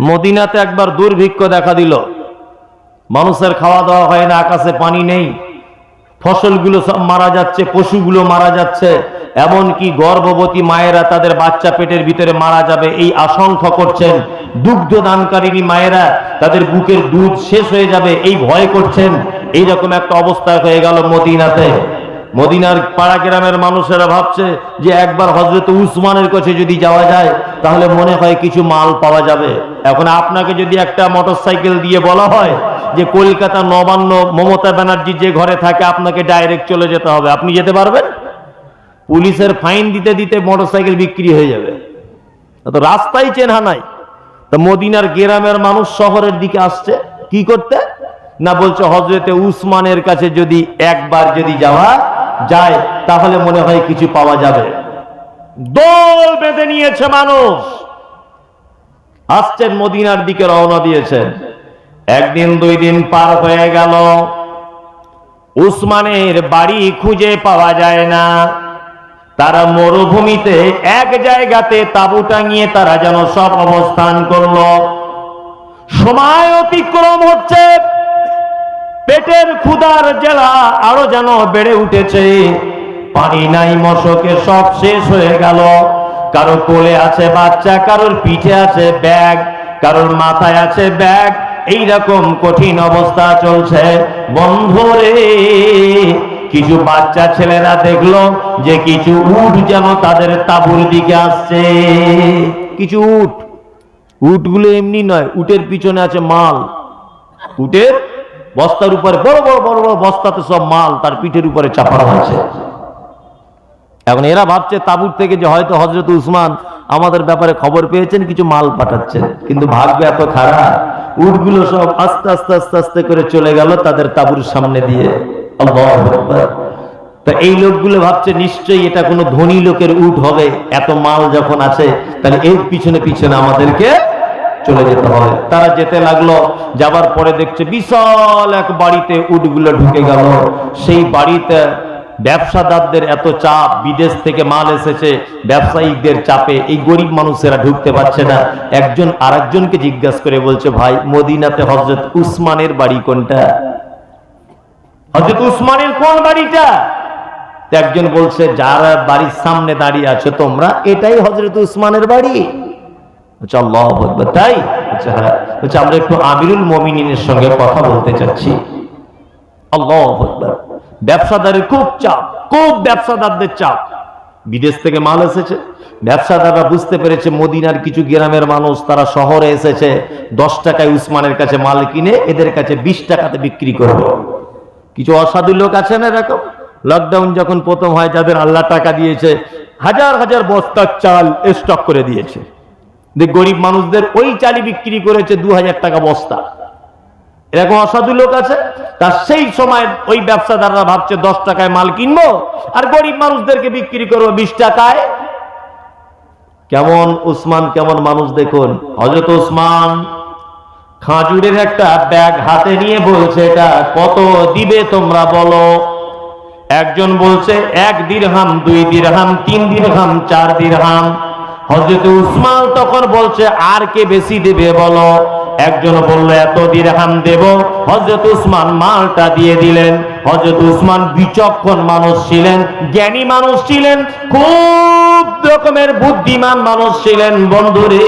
মদিনাতে একবার দুর্ভিক্ষ দেখা দিল। মানুষের খাওয়া দাওয়া হয় না, আকাশে পানি নেই। ফসলগুলো সব মারা যাচ্ছে, পশুগুলো মারা যাচ্ছে। এমনকি গর্ভবতী মায়েরা তাদের বাচ্চা পেটের ভিতরে মারা যাবে এই আশঙ্কা করছেন। দুগ্ধ দানকারিনী মায়েরা তাদের বুকের দুধ শেষ হয়ে যাবে, এই ভয় করছেন। এইরকম একটা অবস্থা হয়ে গেল মদিনাতে। মদিনার পাড়া গ্রামের মানুষেরা ভাবছে যে একবার হজরত উসমানের কাছে যদি যাওয়া যায়, তাহলে মনে হয় কিছু মাল পাওয়া যাবে। এখন আপনাকে যদি একটা মোটরসাইকেল দিয়ে বলা হয় যে কলকাতা নবান্ন মমতা ব্যানার্জি যে ঘরে থাকে, আপনাকে ডাইরেক্ট চলে যেতে হবে। আপনি যেতে পারবেন? পুলিশের ফাইন দিতে দিতে মোটরসাইকেল বিক্রি হয়ে যাবে। তো রাস্তাই চেনা নাই। তো মদিনার গ্রামের মানুষ শহরের দিকে আসছে, কি করতে? না বলছে হজরতে উসমানের কাছে যদি একবার যদি যাওয়া যায়, তাহলে মনে হয় কিছু পাওয়া যাবে। দল বেঁধে নিয়েছে মানুষ। আসছেন মদিনার দিকে রওনা দিয়েছেন। একদিন, দুই দিন পার হয়ে গেল। উসমানের বাড়ি খুঁজে পাওয়া যায় না। তারা মরুভূমিতে এক জায়গাতে তাবু টাঙিয়ে তারা যেন সব অবস্থান করল। সময় অতিক্রম হচ্ছে। পেটের ক্ষুদার জেলা আরও যেন বেড়ে উঠেছে। পানি নাই মশকে সব শেষ হয়ে গেল। কারও কোলে আছে বাচ্চা কারোর পিঠে আছে ব্যাগ কারোর মাথায় আছে ব্যাগ। এইরকম কঠিন অবস্থা চলছে। বন্ধুরে কিছু বাচ্চা ছেলেরা দেখল যে কিছু উট যেন তাদের তাবুর দিকে আসছে। কিছু উট? উটগুলো এমনি নয় উটের পিছনে আছে মাল। উটের? বস্তার উপরে বড় বড় বড় বড় বস্তাতে সব মাল তার পিঠের উপরে চাপানো আছে এখন এরা ভাবছে তাবুর থেকে যে হয়তো হজরত উসমান আমাদের ব্যাপারে খবর পেয়েছেন, কিছু মাল পাঠাচ্ছেন। কিন্তু ভাগ্য এত খারাপ। উটগুলো সব আস্তে আস্তে আস্তে আস্তে করে চলে গেল তাদের তাবুর সামনে দিয়ে। তা এই লোকগুলো ভাবছে, নিশ্চয়ই এটা কোনো ধনী লোকের উট হবে। এত মাল যখন আছে, তাহলে এর পিছনে পিছনে আমাদেরকে চলে যেতে হবে তারা যেতে লাগল, যাবার পরে দেখছে বিশাল এক বাড়িতে উটগুলো ঢুকে গেল। সেই বাড়িতে ব্যবসাদারদের এত চাপ, বিদেশ থেকে মাল এসেছে ব্যবসায়িকদের চাপে এই গরিব মানুষেরা ঢুকতে পারছে না। একজন আরেকজনকে জিজ্ঞাসা করে বলছে, ভাই, মদিনাতে হজরত উসমানের বাড়ি কোনটা? হজরত উসমানের কোন বাড়িটা? একজন বলছে, যারা বাড়ির সামনে দাঁড়িয়ে আছে তোমরা, এটাই হজরত উসমানের বাড়ি। বলছে আল্লাহ আকবার, তাই? বলছে হ্যাঁ। বলছে আমরা একটু আমিরুল মমিনের সঙ্গে কথা বলতে চাচ্ছি। আল্লাহ আকবার। ব্যবসাদারের খুব চাপ খুব ব্যবসাদারদের চাপ। বিদেশ থেকে মাল এসেছে। ব্যবসাদাররা বুঝতে পেরেছে মদিনার কিছু গ্রামের মানুষ তারা শহরে এসেছে দশ টাকায় উসমানের কাছে মাল কিনে এদের কাছে বিশ টাকাতে বিক্রি করবে। কিছু অসাধু লোক আছে না এরকম? লকডাউন যখন প্রথম হয় যাদের আল্লাহ টাকা দিয়েছে হাজার হাজার বস্তার চাল স্টক করে দিয়েছে। যে গরিব মানুষদের ওই চালি বিক্রি করেছে দু হাজার টাকা বস্তা। এরকম অসাধু লোক আছে? তার সেই সময় ওই ব্যবসাদাররা ভাবছে, দশ টাকায় মাল কিনবো আর গরিব মানুষদেরকে বিক্রি করব বিশ টাকায়? কেমন উসমান, কেমন মানুষ দেখুন। হজরত উসমান খাজুরের একটা ব্যাগ হাতে নিয়ে বলছে, এটা কত দিবে তোমরা বলো? একজন বলছে, এক দিরহাম, দুই দিরহাম, তিন দিরহাম, চার দিরহাম। হজরত উসমান তখন বলছে, আর কে বেশি দেবে বলো? একজন বলল, এত দিরহাম দেব। হজরত উসমান মালটা দিয়ে দিলেন। হজরত উসমান বিচক্ষণ মানুষ ছিলেন, জ্ঞানী মানুষ ছিলেন, খুব রকমের বুদ্ধিমান মানুষ ছিলেন। বন্ধুরে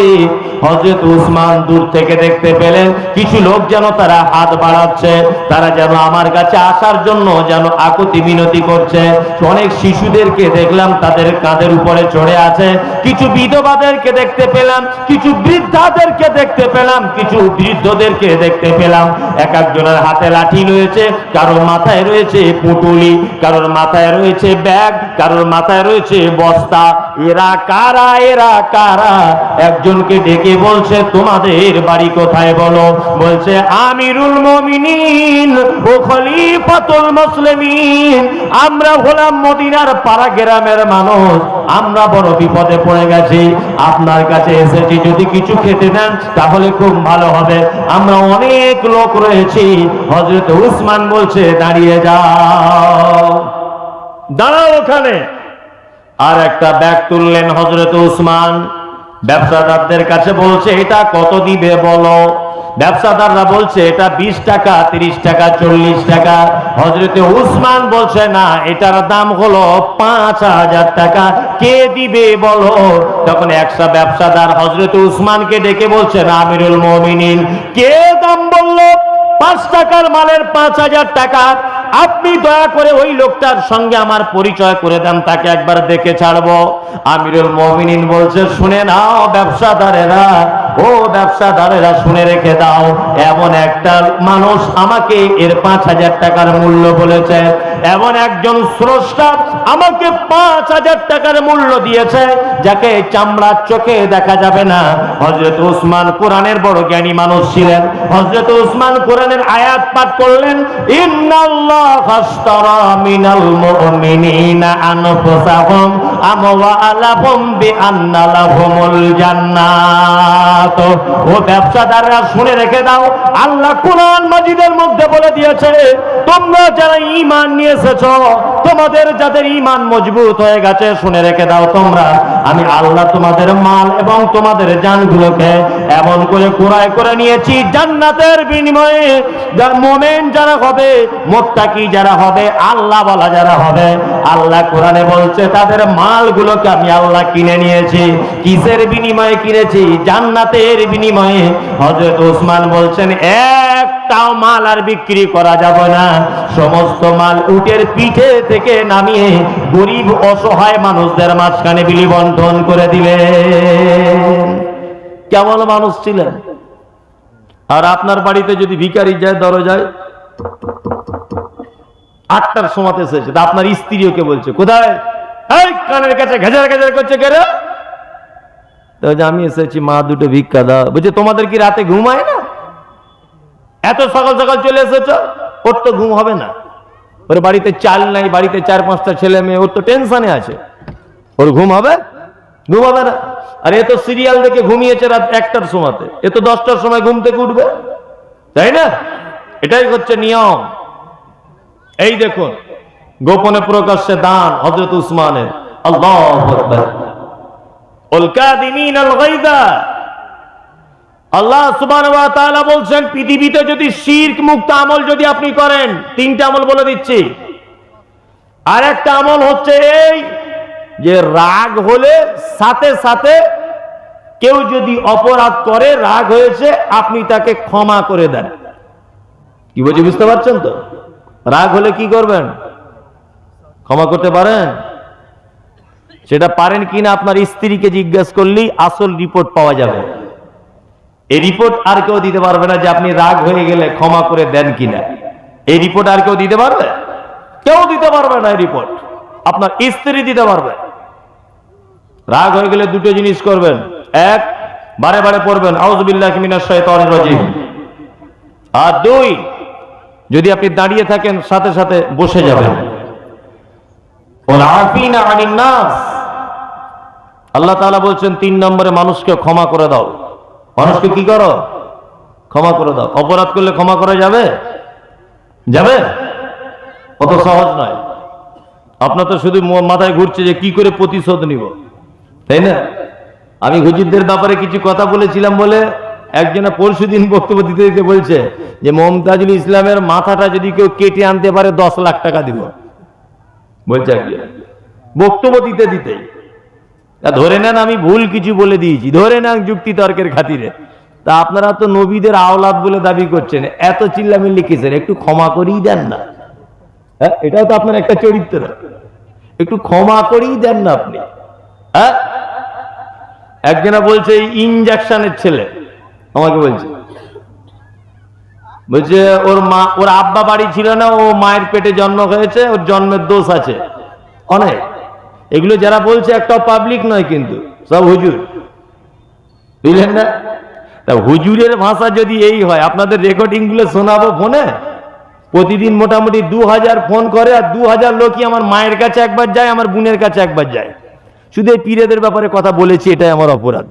হজরত উসমান দূর থেকে দেখতে পেলেন, কিছু লোক যেন তারা হাত বাড়াচ্ছে, তারা যেন আমার কাছে আসার জন্য যেন আকুতি মিনতি করছে। অনেক শিশুদেরকে দেখলাম তাদের কাঁধের উপরে চড়ে আছে, কিছু বিধবাদেরকে দেখতে পেলাম, কিছু বৃদ্ধাদেরকে দেখতে পেলাম, কিছু বৃদ্ধদেরকে দেখতে পেলাম। এক একজনের হাতে লাঠি রয়েছে কারোর মাথায় রয়েছে পুটুলি, কারোর মাথায় রয়েছে ব্যাগ, কারোর মাথায় রয়েছে বস্তা। এরা কারা এরা কারা? একজনকে ডেকে বলছে, তোমাদের বাড়ি কোথায় বলো? বলছে, আমিরুল মমিনিন ও খলিফাতুল মুসলিমিন। আমরা হলাম মদিনার পাড়া গ্রামের মানুষ। আমরা বড় বিপদে পড়ে গেছি। আপনার কাছে এসেছি, যদি কিছু খেতে দেন, তাহলে খুব ভালো হবে। আমরা অনেক লোক রয়েছি। হজরত উসমান বলছে, দাঁড়িয়ে যাও। দাঁড়াও ওখানে। আর একটা ব্যাগ তুললেন হজরত উসমান। ব্যবসাদারদের কাছে বলছে, এটা কত দিবে বলো? ব্যবসাদাররা বলছে, এটা বিশ টাকা, তিরিশ টাকা, চল্লিশ টাকা। হজরতে উসমান বলছে, না, এটার দাম হলো পাঁচ হাজার টাকা। কে দিবে বলো? তখন একশো ব্যবসাদার হজরত উসমানকে ডেকে আমিরুল মমিনিন। কে দাম বলল? পাঁচ টাকার মালের পাঁচ হাজার টাকা। আপনি দয়া করে ওই লোকটার সঙ্গে আমার পরিচয় করে দেন, তাকে একবার দেখে ছাড়বো। আমিরুল মমিনিন বলছে, শুনে নাও ব্যবসাদারেরা ও ব্যবসাদারেরা শুনে রেখে দাও, এমন একটা মানুষ আমাকে এর পাঁচ হাজার টাকার মূল্য বলেছে। এমন একজন স্রষ্টা আমাকে পাঁচ হাজার টাকার মূল্য দিয়েছে, যাকে চামড়ার চোখে দেখা যাবে না। হজরত উসমান কোরআনের বড় জ্ঞানী মানুষ ছিলেন। হজরত উসমান কোরআনের আয়াত পাঠ করলেন আমওয়ালাহুম বিআন্না জান্নাত। ও ব্যবসাদাররা শুনে রেখে দাও, আল্লাহ কোরআন মাজিদের মধ্যে বলে দিয়েছে, তোমরা যারা ঈমান নিয়ে এসেছ তোমাদের যাদের ঈমান মজবুত হয়ে গেছে, শুনে রেখে দাও তোমরা। আমি আল্লাহ তোমাদের মাল এবং তোমাদের জানগুলোকে এমন করে কুড়ায় করে নিয়েছি জান্নাতের বিনিময়ে। যার মোমেন যারা হবে, মোত্তাকি যারা হবে, আল্লাহ বলা যারা হবে, আল্লাহ কোরআনে বলছে, তাদের মালগুলোকে আমি আল্লাহ কিনে নিয়েছি। কিসের বিনিময়ে কিনেছি? জান্নাতের বিনিময়ে। হযরত ওসমান বলছেন একটাও মাল আর বিক্রি করা যাবে না। সমস্ত মাল উটের পিঠে থেকে নামিয়ে গরিব অসহায় মানুষদের মাঝখানে বিলি বন্টন করে দিলেন কেমন মানুষ ছিলেন? আর আপনার বাড়িতে যদি ভিখারি যায়, দরজায়? আটটার সময়তে এসেছে আপনার স্ত্রীও কে বলছে? কোথায়? কানের কাছে ঘেজার ঘেজার করছে কে রে? তো আমি এসেছি, মা দুটো ভিক্ষা দাও। বলছে, তোমাদের কি রাতে ঘুমায় না? এত সকাল সকাল চলে এসেছ? ওর তো ঘুম হবে না। ওর বাড়িতে চাল নাই, বাড়িতে চার পাঁচটা ছেলে মেয়ে, ওর তো টেনশনে আছে। ওর ঘুম হবে? ঘুম হবে না। আর এ তো সিরিয়াল দেখে ঘুমিয়েছে রাত একটার সময়তে। এ তো দশটার সময় ঘুম থেকে উঠবে। তাই না? এটাই হচ্ছে নিয়ম। এই দেখুন, গোপনে প্রকাশ্যে দান হজরত উসমানের। আল্লাহ আল্লাহ ওয়া বলছেন, পৃথিবীতে যদি শিরক মুক্ত আমল যদি আপনি করেন, তিনটা আমল বলে দিচ্ছি। আর একটা আমল হচ্ছে এই যে রাগ হলে সাথে সাথে কেউ যদি অপরাধ করে, রাগ হয়েছে, আপনি তাকে ক্ষমা করে দেন। কি বলছি, বুঝতে পারছেন তো? রাগ হলে কি করবেন? ক্ষমা করতে পারেন? সেটা পারেন কিনা আপনার স্ত্রীকে জিজ্ঞেস করলেই আসল রিপোর্ট পাওয়া যাবে। এই রিপোর্ট আর কেউ দিতে পারবে না যে আপনি রাগ হয়ে গেলে ক্ষমা করে দেন কিনা। এই রিপোর্ট আর কেউ দিতে পারবে? কেউ দিতে পারবে না এই রিপোর্ট আপনার স্ত্রী দিতে পারবে। রাগ হয়ে গেলে দুটো জিনিস করবেন। এক, বারে বারে পড়বেন আর দুই, যদি আপনি দাঁড়িয়ে থাকেন, সাথে সাথে বসে যাবেন। আল্লাহ তাআলা বলছেন, তিন নম্বরে মানুষকে ক্ষমা করে দাও। মানুষকে কি করো? ক্ষমা করে দাও। অপরাধ করলে ক্ষমা করা যাবে? যাবে? অত সহজ নয়। আপনার তো শুধু মাথায় ঘুরছে যে কি করে প্রতিশোধ নিব, তাই না? আমি হুজুরদের ব্যাপারে কিছু কথা বলেছিলাম বলে একজনে পরশু দিন বক্তব্য দিতে দিতে বলছে যে, মমতাজুল ইসলামের মাথাটা যদি কেউ কেটে আনতে পারে, দশ লাখ টাকা দিব। বলছে কি বক্তব্য দিতে দিতেই ধরে নেন আমি ভুল কিছু বলে দিয়েছি। ধরে নেন যুক্তি তর্কের খাতিরে। তা আপনারা তো নবীদের আওলাদ বলে দাবি করছেন। এত চিল্লামিল্লি কিসের একটু ক্ষমা করেই দেন না। হ্যাঁ এটাও তো আপনার একটা চরিত্র। একটু ক্ষমা করেই দেন না আপনি। হ্যাঁ? একজনা বলছে, ইনজেকশনের ছেলে। আমাকে বলছে। বলছে, ওর মা, ওর আব্বা বাড়ি ছিল না, ও মায়ের পেটে জন্ম হয়েছে, ওর জন্মের দোষ আছে। অনেক। এগুলো যারা বলছে একটা পাবলিক নয় কিন্তু, সব হুজুর। বুঝলেন না? তা হুজুরের ভাষা যদি এই হয়, আপনাদের রেকর্ডিংগুলো শোনাবো ফোনে? প্রতিদিন মোটামুটি দু হাজার ফোন করে আর দু হাজার লোকই আমার মায়ের কাছে একবার যায়, আমার বোনের কাছে একবার যায়। শুধু এই পীরেদের ব্যাপারে কথা বলেছি, এটাই আমার অপরাধ।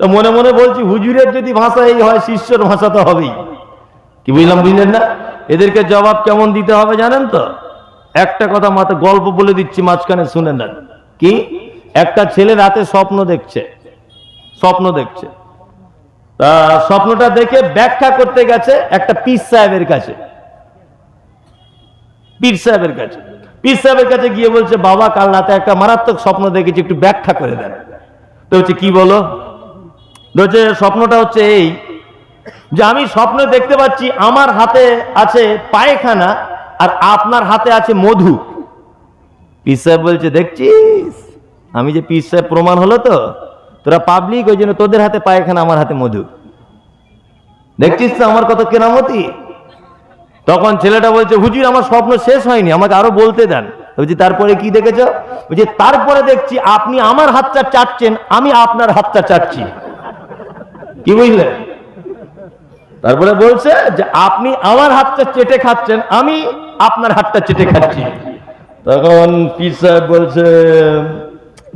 তো মনে মনে বলছি, হুজুরের যদি ভাষা এই হয়, শিষ্যর ভাষা তো হবেই। কি বুঝলাম, বুঝলেন না? এদেরকে জবাব কেমন দিতে হবে জানেন তো? একটা কথা মাথা গল্প বলে দিচ্ছি, মাঝখানে শুনে নেন। কি? একটা ছেলে রাতে স্বপ্ন দেখছে। স্বপ্ন দেখছে। স্বপ্নটা দেখে ব্যাখ্যা করতে গেছে একটা পীর সাহেবের কাছে। পীর সাহেবের কাছে। পীর সাহেবের কাছে গিয়ে বলছে, বাবা, কাল রাতে একটা মারাত্মক স্বপ্ন দেখেছি, একটু ব্যাখ্যা করে দেন। তো হচ্ছে কি বলো? হচ্ছে স্বপ্নটা হচ্ছে এই যে আমি স্বপ্নে দেখতে পাচ্ছি, আমার হাতে আছে পায়খানা আর আপনার হাতে আছে মধু। পীর সাহেব বলছে, দেখছিস? আমি যে পীর সাহেব প্রমাণ হলো তো, তোরা পাবলিক ওই জন্য তোদের হাতে পায়খানা, আমার হাতে মধু। দেখছিস তো আমার কত কেরামতি তখন ছেলেটা বলছে, হুজুর, আমার স্বপ্ন শেষ হয়নি, আমাকে আরও বলতে দেন। বলছি, তারপরে কি দেখেছ? বলছি, তারপরে দেখছি আপনি আমার হাতটা চাটছেন, আমি আপনার হাতটা চাটছি। কি বুঝলেন তারপরে বলছে যে আপনি আমার হাতটা চেটে খাচ্ছেন, আমি আপনার হাতটা চেটে খাচ্ছি। তখন পীর সাহেব বলছে,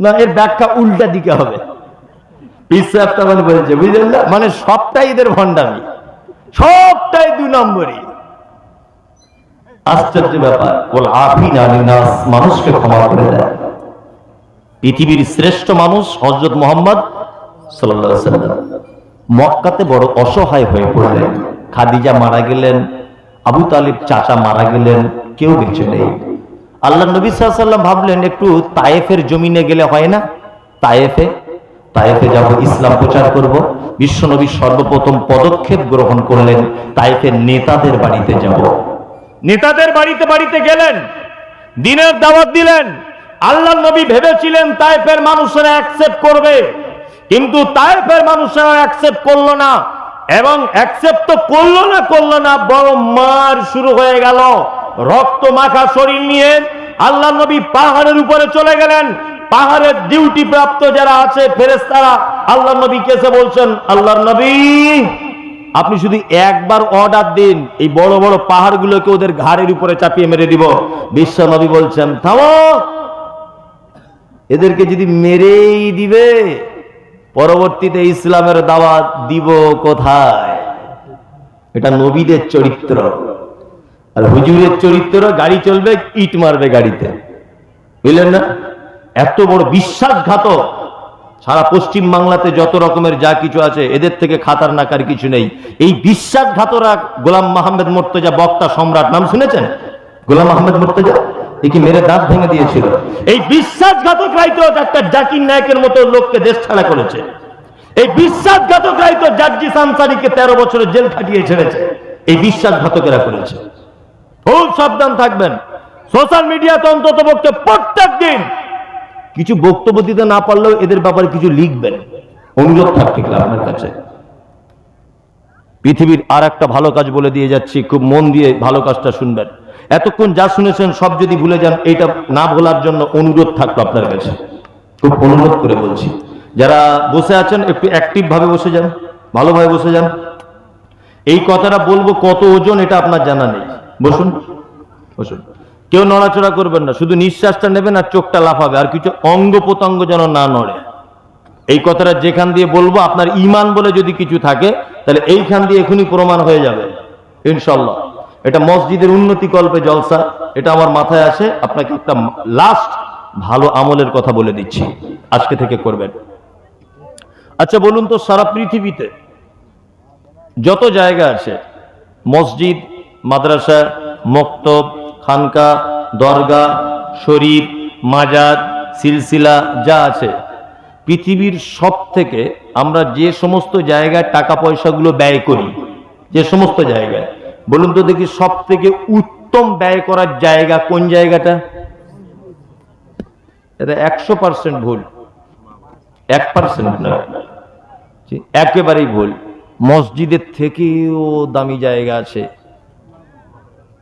না, এর ব্যাখ্যা উল্টা দিকে হবে। পীর সাহেব তখন বলছে, বুঝলেন না? মানে সবটাই এদের ভণ্ডামি। সবটাই দু নম্বরই। আশ্চর্য ব্যাপার। বল, আফিন আলিনাস মানুষকে ক্ষমা করে দেয় পৃথিবীর শ্রেষ্ঠ মানুষ হজরত মোহাম্মদ আলাইহি সাল্লাম মক্কাতে বড় অসহায় হয়ে পড়লেন। খাদিজা মারা গেলেন, আবু তালিব চাচা মারা গেলেন, কেউ বেঁচে নেই। আল্লাহ নবী সাল্লাম ভাবলেন, একটু তায়েফের জমিনে গেলে হয় না? তায়েফে? তায়েফে যাব, ইসলাম প্রচার করব। বিশ্ব নবী সর্বপ্রথম পদক্ষেপ গ্রহণ করলেন, তায়েফের নেতাদের বাড়িতে যাব। নেতাদের বাড়িতে বাড়িতে গেলেন, দিনের দাওয়াত দিলেন। আল্লাহ নবী ভেবেছিলেন, তায়েফের মানুষেরা অ্যাকসেপ্ট করবে। কিন্তু তাইফের মানুষেরা অ্যাকসেপ্ট করল না এবং অ্যাকসেপ্ট তো করল না করল না, বড় মার শুরু হয়ে গেল। রক্ত মাখা শরীর নিয়ে আল্লাহ নবী পাহাড়ের উপরে চলে গেলেন। পাহাড়ের ডিউটি প্রাপ্ত যারা আছে ফেরেস্তারা আল্লাহ নবী কেসে বলছেন আল্লাহ নবী, আপনি শুধু একবার অর্ডার দিন, এই বড় বড় পাহাড়গুলোকে ওদের ঘাড়ের উপরে চাপিয়ে মেরে দিব। বিশ্ব নবী বলছেন, থামো! এদেরকে যদি মেরেই দিবে পরবর্তীতে ইসলামের দাওয়াত দিব কোথায়? এটা নবীদের চরিত্র। আর হুজুরের চরিত্র, গাড়ি চলবে, ইট মারবে গাড়িতে। বুঝলেন না? এত বড় বিশ্বাসঘাতক। সারা পশ্চিম বাংলাতে যত রকমের যা কিছু আছে, এদের থেকে খাতার নাকার কিছু নেই। এই বিশ্বাসঘাতরা গোলাম মাহমেদ মোর্তজা বক্তা সম্রাট, নাম শুনেছেন? গোলাম আহমেদ মোর্তজা? সোশ্যাল প্রত্যেক দিন কিছু বক্তব্য দিতে না পারলেও এদের ব্যাপারে কিছু লিখবেন। অনুরোধ থাকতে আপনার কাছে। পৃথিবীর আর একটা ভালো কাজ বলে দিয়ে যাচ্ছি। খুব মন দিয়ে ভালো কাজটা শুনবেন। এতক্ষণ যা শুনেছেন, সব যদি ভুলে যান, এইটা না ভোলার জন্য অনুরোধ থাকল আপনার কাছে। খুব অনুরোধ করে বলছি। যারা বসে আছেন, একটু অ্যাক্টিভ ভাবে বসে যান, ভালোভাবে বসে যান। এই কথাটা বলব, কত ওজন এটা আপনার জানা নেই। বসুন বসুন। কেউ নড়াচড়া করবেন না, শুধু নিঃশ্বাসটা নেবেন আর চোখটা লাফাবে, আর কিছু অঙ্গ প্রত্যঙ্গ যেন না নড়ে। এই কথাটা যেখান দিয়ে বলব, আপনার ইমান বলে যদি কিছু থাকে, তাহলে এইখান দিয়ে এখনই প্রমাণ হয়ে যাবে, ইনশাল্লাহ। এটা মসজিদের উন্নতি কল্পে জলসা, এটা আমার মাথায় আসে। আপনাকে একটা লাস্ট ভালো আমলের কথা বলে দিচ্ছি। আজকে থেকে করবেন। আচ্ছা বলুন তো, সারা পৃথিবীতে যত জায়গা আছে, মসজিদ, মাদ্রাসা, মক্তব, খানকা দরগা শরীফ, মাজার, সিলসিলা, যা আছে, পৃথিবীর সব থেকে আমরা যে সমস্ত জায়গায় টাকা পয়সাগুলো ব্যয় করি, যে সমস্ত জায়গায় বলুন তো দেখি সব থেকে উত্তম ব্যয় করার জায়গা কোন জায়গাটা? এটা একশো পার্সেন্ট ভুল। এক পার্সেন্ট না। একেবারেই ভুল। মসজিদের থেকেও দামি জায়গা আছে।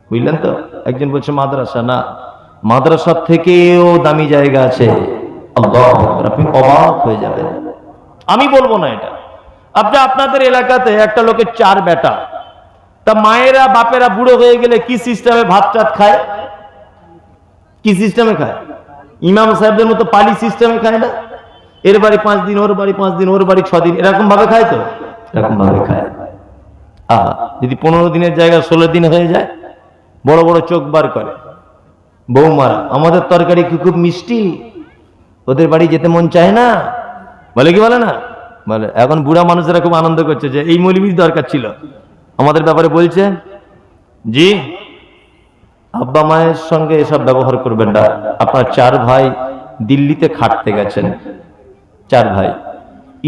বুঝলেন তো? একজন বলছে, মাদ্রাসা? না। মাদ্রাসার থেকেও দামি জায়গা আছে। আপনি অবাক হয়ে যাবেন। আমি বলব না এটা। আপনি আপনাদের এলাকাতে একটা লোকের চার বেটা। তা মায়েরা, বাপেরা বুড়ো হয়ে গেলে কি সিস্টেমে ভাত টাত খায়? কি সিস্টেমে খায়? ইমাম সাহেবদের মতো পালি সিস্টেমে খায় না? এর বাড়ি পাঁচ দিন, ওর বাড়ি পাঁচ দিন, ওর বাড়ি ছদিন এরকম ভাবে খায় তো? এরকম ভাবে খায়। আহা, যদি পনেরো দিনের জায়গায় ষোলো দিন হয়ে যায়, বড় বড় চোখ বার করে। বৌমারা, আমাদের তরকারি কি খুব মিষ্টি? ওদের বাড়ি যেতে মন চায় না? বলে কি বলে না? বলে, এখন বুড়া মানুষেরা খুব আনন্দ করছে যে এই মৌলবীর দরকার ছিল। আমাদের ব্যাপারে বলছে, জি, আব্বা মায়ের সঙ্গে এসব ব্যবহার করবেন না। আপনার চার ভাই দিল্লিতে খাটতে গেছেন। চার ভাই।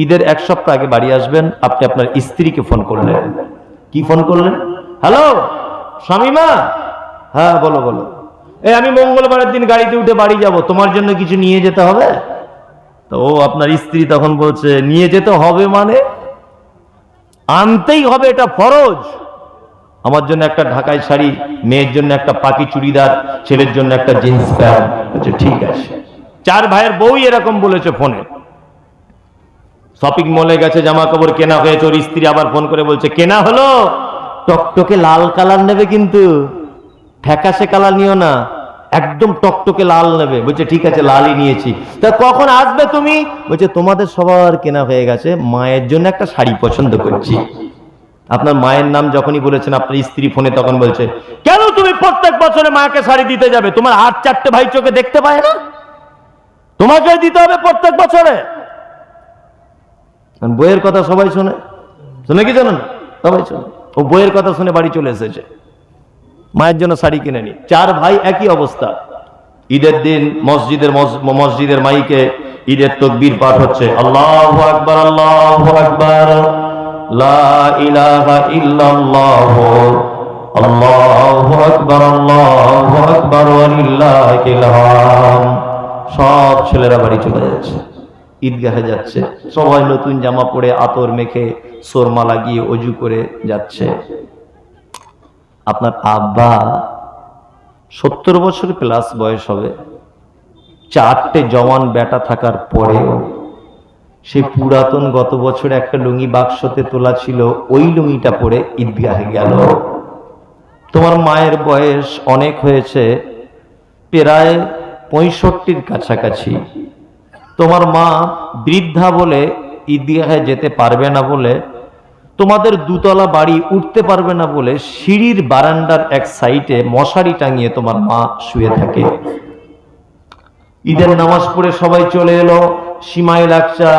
ঈদের এক সপ্তাহ আগে বাড়ি আসবেন, আপনি আপনার স্ত্রীকে ফোন করলেন। কি ফোন করলেন? হ্যালো স্বামীমা হ্যাঁ বলো বলো। এই আমি মঙ্গলবারের দিন গাড়িতে উঠে বাড়ি যাব, তোমার জন্য কিছু নিয়ে যেতে হবে? তো আপনার স্ত্রী তখন বলছে, নিয়ে যেতে হবে মানে? আনতেই হবে এটা ফরজ। আমার জন্য একটা ঢাকাই শাড়ি, মেয়ের জন্য একটা পাকি চুড়িদার, ছেলের জন্য একটা জিন্স প্যান্ট। বলছে ঠিক আছে। চার ভাইয়ের বউই এরকম বলেছে ফোনে। শপিং মলে গেছে জামা কাপড় কেনা হয়েছে, ওর স্ত্রী আবার ফোন করে বলছে, কেনা হলো? টকটকে লাল কালার নেবে কিন্তু। ফ্যাকাশে কালার নিও না। একদম টকটকে লাল নেবে। বলছে, ঠিক আছে, লালই নিয়েছি। তা কখন আসবে তুমি? বলছে, তোমাদের সবার কেনা হয়ে গেছে। মায়ের জন্য একটা শাড়ি পছন্দ করছি। আপনার মায়ের নাম যখনই বলেছেন, আপনার স্ত্রী ফোনে তখন বলছে, কেন তুমি প্রত্যেক বছরে মাকে শাড়ি দিতে যাবে? তোমার আর চারটে ভাই চোখে দেখতে পায় না? তোমাকে দিতে হবে প্রত্যেক বছরে? বইয়ের কথা সবাই শোনে। শুনে কি জানেন? সবাই শোনে। ও বইয়ের কথা শুনে বাড়ি চলে এসেছে। মায়ের জন্য শাড়ি কিনে নি। চার ভাই একই অবস্থা। ঈদের দিন মসজিদের মসজিদের মাইকে ঈদের তকবীর পাঠ হচ্ছে। আল্লাহ আকবার, আল্লাহু আকবার। সব ছেলেরা বাড়ি চলে যাচ্ছে। ঈদগাহে যাচ্ছে। সবাই নতুন জামা পরে আতর মেখে সোরমা লাগিয়ে অজু করে যাচ্ছে। আপনার আব্বা সত্তর বছর প্লাস বয়স হবে। চারটে জওয়ান বেটা থাকার পরেও সেই পুরাতন গত বছর একটা লুঙ্গি বাক্সতে তোলা ছিল, ওই লুঙ্গিটা পরে ঈদগাহে গেল। তোমার মায়ের বয়স অনেক হয়েছে, প্রায় পঁয়ষট্টির কাছাকাছি। তোমার মা বৃদ্ধা বলে ঈদগাহে যেতে পারবে না বলে তোমাদের দুতলা বাড়ি উঠতে পারবে না বলে সিঁড়ির বারান্দার এক সাইডে মশারি টাঙিয়ে তোমার মা শুয়ে থাকে। ঈদের নামাজ পড়ে সবাই চলে এলো সীমায় লাগচা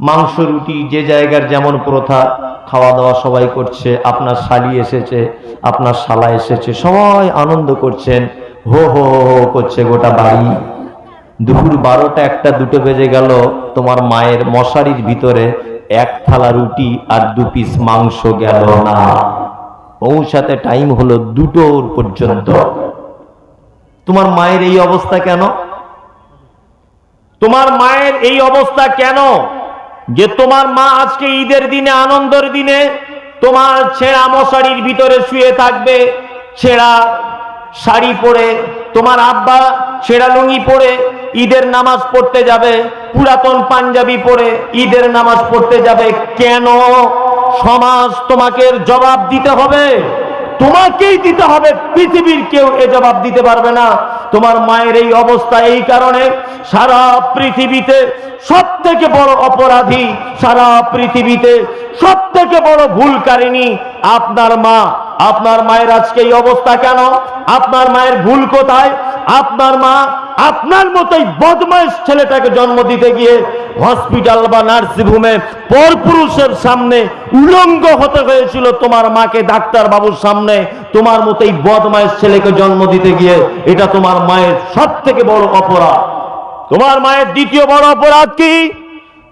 মাংস, রুটি, যে জায়গার যেমন প্রথা খাওয়া দাওয়া সবাই করছে, আপনার শালি এসেছে, আপনার শালা এসেছে, সবাই আনন্দ করছেন হো হো হো করছে গোটা বাড়ি। দুপুর বারোটা একটা দুটো বেজে গেল, তোমার মায়ের মশারির ভিতরে এক থালা রুটি আর দু পিস মাংস গেল না। পৌঁছাতে টাইম হলো দুটোর পর্যন্ত। তোমার মায়ের এই অবস্থা কেন? তোমার মায়ের এই অবস্থা কেন? যে তোমার মা আজকে ঈদের দিনে, আনন্দের দিনে তোমার ছেঁড়া মশারির ভিতরে শুয়ে থাকবে, ছেঁড়া শাড়ি পরে, তোমার আব্বা ছেঁড়া লুঙ্গি পরে ঈদের নামাজ পড়তে যাবে, পুরাতন পাঞ্জাবি পরে ঈদের নামাজ পড়তে যাবে, কেন সমাজ তোমাকে জবাব দিতে হবে? তোমাকেই দিতে হবে, পৃথিবীর কেউ এ জবাব দিতে পারবে না। তোমার মায়ের এই অবস্থা এই কারণে সারা পৃথিবীতে সব থেকে বড় অপরাধী, সারা পৃথিবীতে সব থেকে বড় ভুলকারিনী আপনার মা। আপনার মায়ের আজকে এই অবস্থা কেন? আপনার মায়ের ভুল কোথায়? আপনার মা আপনার মতোই বদমাইশ ছেলেটাকে জন্ম দিতে গিয়ে হসপিটাল বা নার্সিং হোমে পরপুরুষের সামনে উলঙ্গ হতে হয়েছিল তোমার মাকে ডাক্তার বাবুর সামনে। তোমার মতোই বদমাইশ ছেলেকে জন্ম দিতে গিয়ে এটা তোমার মায়ের সব থেকে বড় অপরাধ। তোমার মায়ের দ্বিতীয় বড় অপরাধ কি?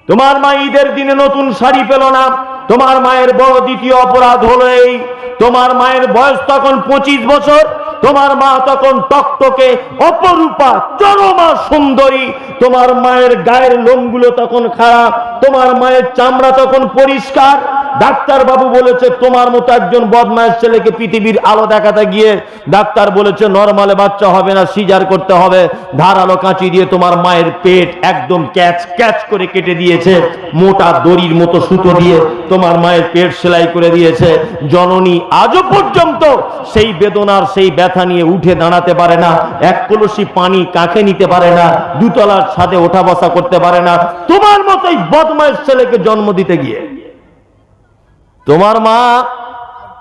তোমার মা ঈদের দিনে নতুন শাড়ি পেল না? তোমার মায়ের বড় দ্বিতীয় অপরাধ হলো এই। তোমার মায়ের বয়স তখন পঁচিশ বছর, তোমার মা তখন টকটকে অপরূপা, চরমা সুন্দরী। তোমার মায়ের গায়ের লোমগুলো তখন খারাপ তোমার মায়ের চামড়া তখন পরিষ্কার। ডাক্তার বাবু বলেছে, তোমার মতো একজন বদমায়ের ছেলেকে পৃথিবীর আলো দেখাতে গিয়ে ডাক্তার বলেছে, নর্মালে বাচ্চা হবে না, সিজার করতে হবে। ধারালো কাঁচি দিয়ে তোমার মায়ের পেট একদম ক্যাচ ক্যাচ করে কেটে দিয়েছে। মোটা দড়ির মতো সুতো দিয়ে তোমার মায়ের পেট সেলাই করে দিয়েছে। জননী আজও পর্যন্ত সেই বেদনার, সেই ব্যথা নিয়ে উঠে দাঁড়াতে পারে না। এক কলসি পানি কাঁখে নিতে পারে না। দুতলার ছাদে ওঠা বসা করতে পারে না। তোমার মতোই বদমায়ের ছেলেকে জন্ম দিতে গিয়ে তোমার মা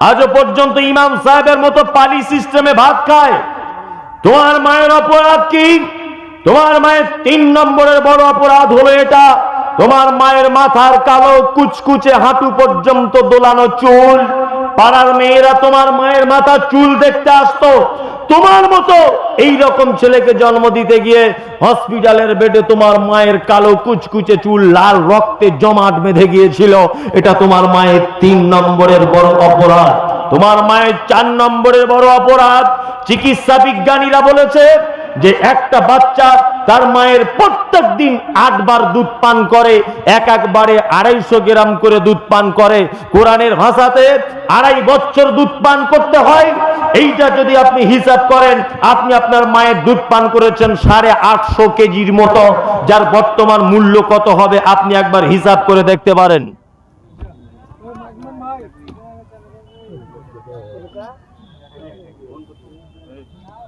আজও পর্যন্ত ইমাম সাহেবের মতো পালি সিস্টেমে ভাত খায়। তোমার মায়ের অপরাধ কি? তোমার মায়ের তিন নম্বরের বড় অপরাধ হলো এটা। তোমার মায়ের মাথার কালো কুচকুচে হাঁটু পর্যন্ত দোলানো চুল। পাড়ার মেয়েরা তোমার মায়ের মাথা চুল দেখতে আসতো। তোমার মতো এই রকম ছেলেকে জন্ম দিতে গিয়ে হসপিটালের বেডে তোমার মায়ের কালো কুচকুচে চুল, লাল রক্তে জমাট বেঁধে গিয়েছিল। এটা তোমার মায়ের তিন নম্বরের বড় অপরাধ। তোমার মায়ের চার নম্বরের বড় অপরাধ। চিকিৎসা বিজ্ঞানীরা বলেছে যে একটা বাচ্চা তার মায়ের প্রত্যেক দিন আটবার দুধ পান করে, এক একবারে আড়াইশো গ্রাম করে দুধ পান করে। কোরআনের ভাষাতে আড়াই বছর দুধ পান করতে হয়। এইটা যদি আপনি হিসাব করেন, আপনি আপনার মায়ের দুধ পান করেছেন সাড়ে আটশো কেজির মতো, যার বর্তমান মূল্য কত হবে আপনি একবার হিসাব করে দেখতে পারেন।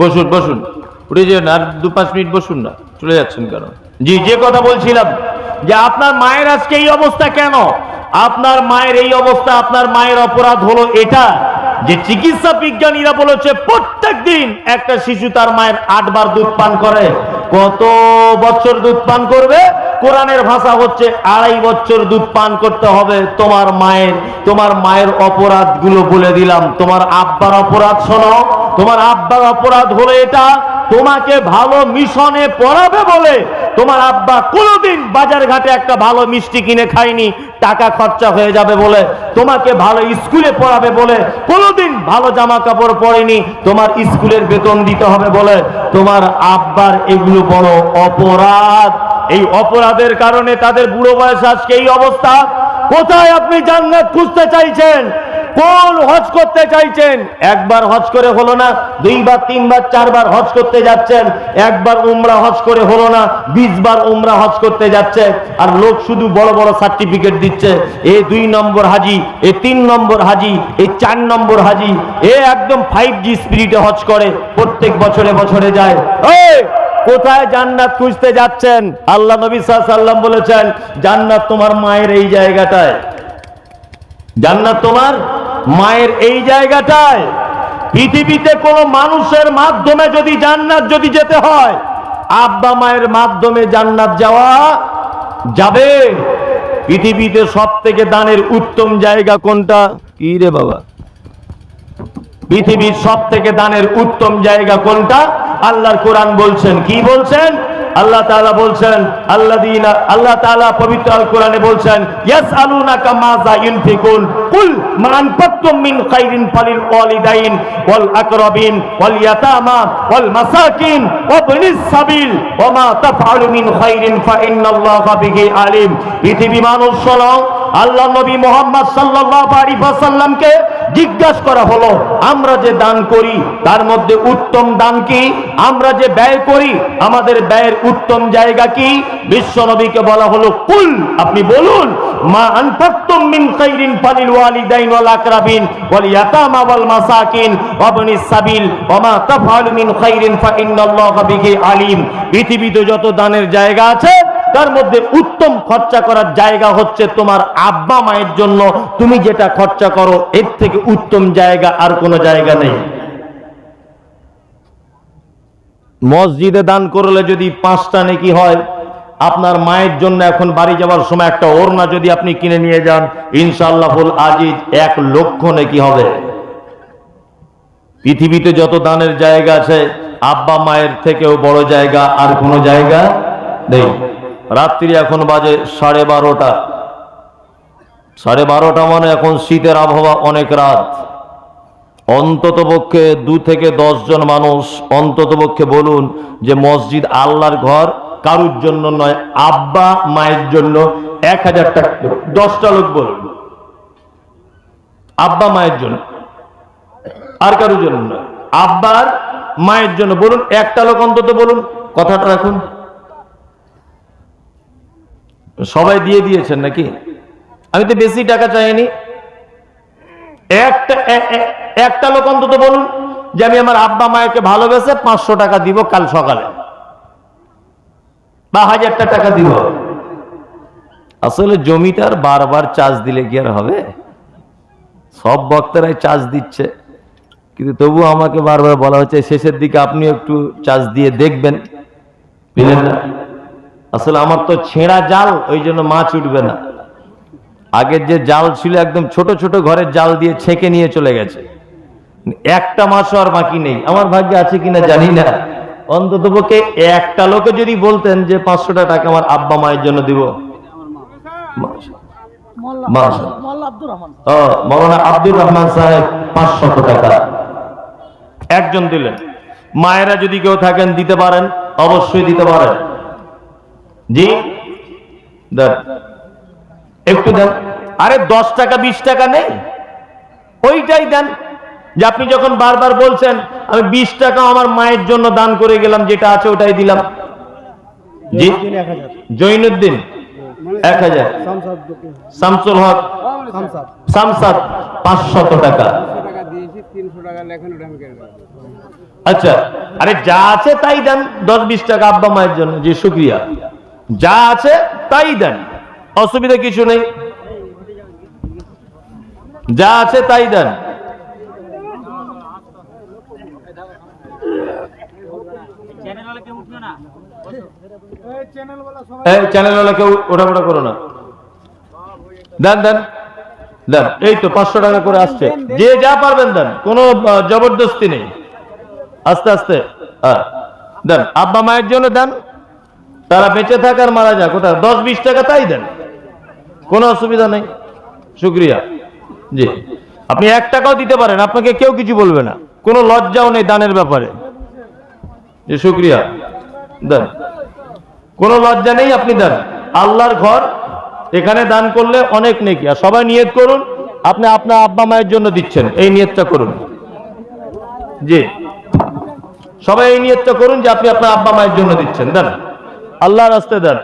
বসুন বসুন। উঠে যান আর দু পাঁচ মিনিট বসুন না, চলে যাচ্ছেন কেন? জি, যে কথা বলছিলাম, যে আপনার মায়ের আজকে এই অবস্থা কেন? আপনার মায়ের এই অবস্থা, আপনার মায়ের অপরাধ হলো এটা যে চিকিৎসা বিজ্ঞানীরা বলেছে প্রত্যেক দিন একটা শিশু তার মায়ের আটবার দুধ পান করে। কত বছর দুধ পান করবে? কোরআনের ভাষা হচ্ছে, আড়াই বছর দুধ পান করতে হবে। তোমার মায়ের তোমার মায়ের অপরাধগুলো বলে দিলাম। তোমার আব্বার অপরাধ শোনো। তোমার আব্বার অপরাধ হলো এটা তোমাকে ভালো মিশনে পড়াবে বলে তোমার আব্বা কোনোদিন বাজার ঘাটে একটা ভালো মিষ্টি কিনে খায়নি, টাকা খরচা হয়ে যাবে বলে। তোমাকে ভালো স্কুলে পড়াবে বলে কোনোদিন ভালো জামা কাপড় পরেনি, তোমার স্কুলের বেতন দিতে হবে বলে। তোমার আব্বার এগুলো বড় অপরাধ। এই অপরাধের কারণে তাদের বুড়ো বয়স আজকে এই অবস্থা। কোথায় আপনি জান্নাত খুঁজতে চাইছেন? কোন হজ করতে চাইছেন? একবার হজ করে হলো না, দুইবার, তিনবার, চারবার হজ করতে যাচ্ছেন। একবার উমরা হজ করে হলো না বিশ বার উমরা হজ করতে যাচ্ছে। আর লোক শুধু বড় বড় সার্টিফিকেট দিচ্ছে। এ দুই নম্বর হাজি, এ তিন নম্বর হাজি, এ চার নম্বর হাজি, এ একদম ফাইভ জি স্পিরিটে হজ করে, প্রত্যেক বছরে বছরে যায়। কোথায় জান্নাত খুঁজতে যাচ্ছেন? আল্লাহ নবী সাল্লাম বলেছেন, জান্নাত তোমার মায়ের এই জায়গাটায়। জান্নাত তোমার মায়ের এই জায়গাটায় পৃথিবীতে কোনো মানুষের মাধ্যমে যদি জান্নাত যদি যেতে হয়, আব্বা মায়ের মাধ্যমে জান্নাত যাওয়া যাবে। পৃথিবীতে সব থেকে দানের উত্তম জায়গা কোনটা? কি রে বাবা? পৃথিবীর সব থেকে দানের উত্তম জায়গা কোনটা? আল্লাহর কোরআন বলছেন, কি বলছেন? আল্লাহ তাআলা বলছেন, আল্লাযীনা, আল্লাহ তাআলা পবিত্র আল কোরআনে বলছেন ইয়াস আলুনা কামাজা ইনফিকুন কুল মান আনফাকতুম মিন খাইরিন ফালিল ওয়ালিদাইন, ওয়াল আকরাবিন, ওয়াল ইয়াতামা, ওয়াল মাসাকিন ওয়া ইবনিস সাবিল, ওয়া মা তাফআলু মিন খাইরিন ফা ইন্নাল্লাহা বিহি আলিম। পৃথিবী মানুষ শোনো আল্লাহ নবী মোহাম্মদ ওয়াসাল্লামকে জিজ্ঞাসা করা হলো, আমরা যে দান করি, তার মধ্যে উত্তম দান কি? আমরা যে ব্যয় করি, আমাদের ব্যয়ের উত্তম জায়গা কি? বিশ্ব নবীকে বলা হলো, কুল, আপনি বলুন, মা ফালিল পৃথিবীতে যত দানের জায়গা আছে তার মধ্যে উত্তম খরচা করার জায়গা হচ্ছে তোমার আব্বা মায়ের জন্য। তুমি যেটা খরচা করো, এর থেকে উত্তম জায়গা আর কোনো জায়গা নেই। মসজিদে দান করলে যদি পাঁচটা নেকি হয়, আপনার মায়ের জন্য এখন বাড়ি যাওয়ার সময় একটা ওড়না যদি আপনি কিনে নিয়ে যান, ইনশাআল্লাহ আজিজ এক লক্ষ নেকি হবে। পৃথিবীতে যত দানের জায়গা আছে, আব্বা মায়ের থেকেও বড় জায়গা আর কোনো জায়গা নেই। রাত্রি এখন বাজে সাড়ে বারোটা। সাড়ে বারোটা মানে এখন শীতের আবহাওয়া অনেক রাত। অন্তত পক্ষে দু থেকে জন মানুষ অন্তত পক্ষে বলুন যে মসজিদ আল্লাহর ঘর, কারুর জন্য নয়, আব্বা মায়ের জন্য এক হাজার টাকা দশটা লোক বলুন। আব্বা মায়ের জন্য। আর কারুর জন্য নয়। আব্বার মায়ের জন্য বলুন, একটা লোক অন্তত বলুন। কথাটা রাখুন। সবাই দিয়ে দিয়েছেন নাকি? আমি তো বেশি টাকা চাইনি। একটা একটা লোক অন্তত বলুন যে আমি আমার আব্বা মায়েরকে ভালোবেসে পাঁচশো টাকা দিব কাল সকালে। বা হাজারটা টাকা দিব। আসলে জমিটার বারবার চার্জ দিলে কি আর হবে? সব বক্তারাই চার্জ দিচ্ছে। কিন্তু তবু আমাকে বারবার বলা হচ্ছে, শেষের দিকে আপনি একটু চার্জ দিয়ে দেখবেন। বুঝলেন না? আসলে আমার তো ছেঁড়া জাল ওই জন্য মাছ উঠবে না। আগের যে জাল ছিল একদম ছোট ছোট ঘরের জাল দিয়ে ছেঁকে নিয়ে চলে গেছে। একটা মাছও আর বাকি নেই। আমার ভাগ্যে আছে কিনা জানি না। অন্তত পক্ষে একটা লোকে যদি বলতেন যে পাঁচশোটা টাকা আমার আব্বা মায়ের জন্য দিব। মৌলানা আব্দুর রহমান সাহেব পাঁচশত টাকা। একজন দিলেন। মায়েরা যদি কেউ থাকেন দিতে পারেন অবশ্যই দিতে পারেন। জি। একটু দেন। আরে দশ টাকা, বিশ টাকা নেই। ওইটাই দেন। যে আপনি যখন বারবার বলছেন, আমি বিশ টাকা আমার মায়ের জন্য দান করে গেলাম, যেটা আছে ওটাই দিলাম। জি। জৈনুদ্দিন, এক হাজার। শামসুল হক সামসাদ পাঁচশত টাকা। আচ্ছা আরে যা আছে তাই দেন। দশ, বিশ টাকা আব্বা মায়ের জন্য, যে শুক্রিয়া। যা আছে তাই দেন। অসুবিধা কিছু নেই। যা আছে তাই দেন। করো না। দেন দেন এই তো পাঁচশো টাকা করে আসছে। যে যা পারবেন দেন, কোনো জবরদস্তি নেই। আস্তে আস্তে দেন। আব্বা মায়ের জন্য দেন। তারা বেঁচে থাকার মারা যাক ওটা দশ, বিশ টাকা তাই দেন। কোনো অসুবিধা নেই। শুক্রিয়া। জি। আপনি এক টাকাও দিতে পারেন, আপনাকে কেউ কিছু বলবে না। কোনো লজ্জাও নেই দানের ব্যাপারে। জি, শুক্রিয়া। দেন। কোনো লজ্জা নেই আপনি দেন। আল্লাহর ঘর, এখানে দান করলে অনেক নেকি। আর সবাই নিয়ত করুন, আপনি আপনার আব্বা মায়ের জন্য দিচ্ছেন, এই নিয়তটা করুন। জি। সবাই এই নিয়তটা করুন যে আপনি আপনার আব্বা মায়ের জন্য দিচ্ছেন। দেন। আল্লাহর রাস্তায় দেন